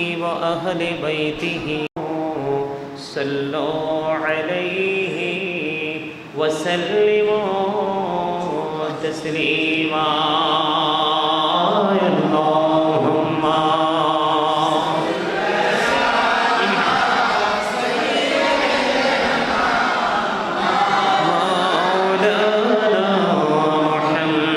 وأهل بيته صلوا عليه وسلموا تسليما. مولانا محمد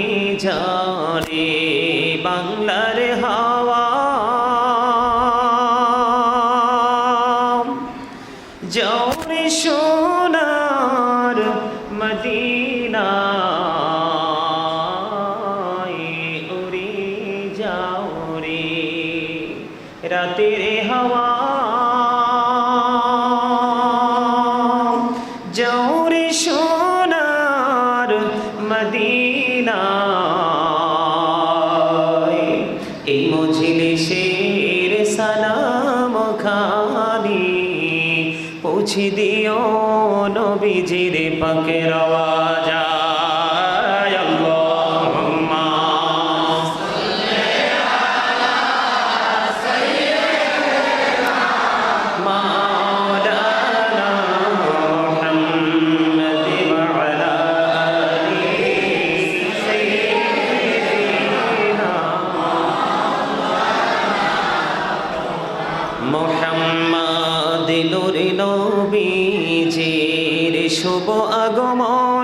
ঝরে বাংলার হাওয়া। জৌরে সোনার মদিনা উড়ে যাও রে রাতের হাওয়া। জৌরে সোনার মদিনা এই মজলিসের সালাম খানি পৌঁছে দিও নবীজির পাকের আওয়াজা। নূর নবীজির শুভ আগমন।